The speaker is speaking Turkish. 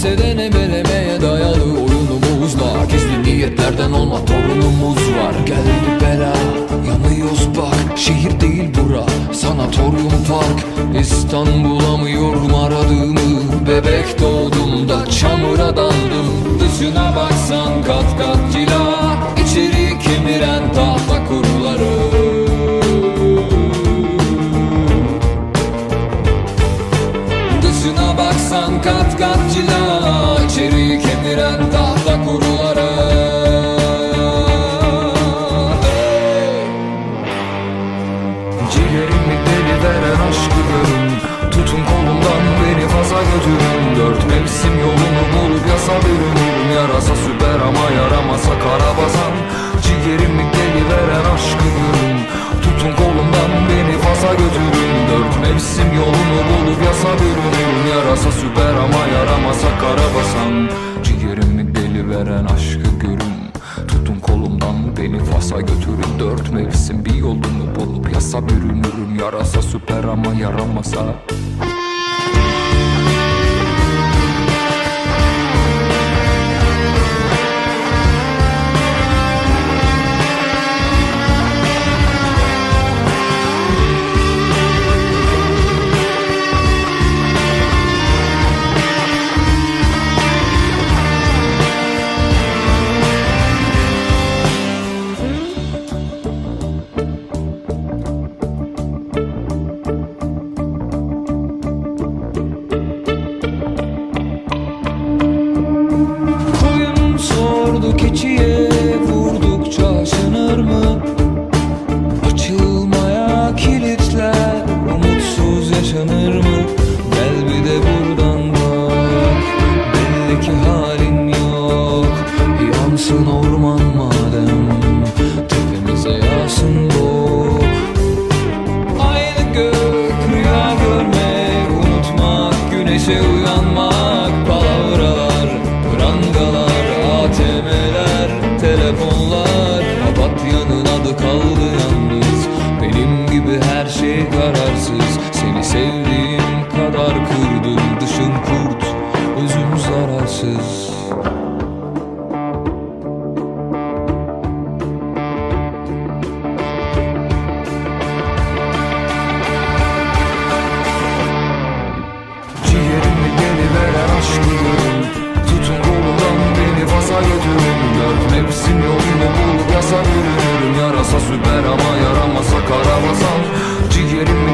enseden emelemeye dayalı Gizli niyetlerden olma torunumuz var. Geldi bela bura sanatoryum park. İstanbul'a mı yorum aradığımı Bebek doğduğumda çamura daldım. Dışına baksan kat kat cila İçeri kemiren tahta kuruları. Dışına baksan kat kat cila götürün Dört mevsim yolunu bulup yasa bürünürüm Yarasa süper ama yaramasa karabasan. Ciğerimi deli veren aşkı görün Tutun kolumdan beni faza götürün. Dört mevsim yolunu bulup yasa bürünürüm Yarasa süper ama yaramasa karabasan. Ciğerimi deli veren aşkı görün. Tutun kolumdan beni Fas'a götürün. Dört mevsim bir yolunu bulup yasa bürünürüm Yarasa süper ama yaramasa uyanmak Palavralar, prangalar ATM'ler, telefonlar. Papatya'nın adı kaldı yalnız. Benim gibi her şey kararsız. Seni sevdiğim aşkım Tutun kolumdan beni vaza götürün. Dört mevsim yolunu bulup yasa yürürüm Yarasa süper ama yaramasa karabasan Ciğerimi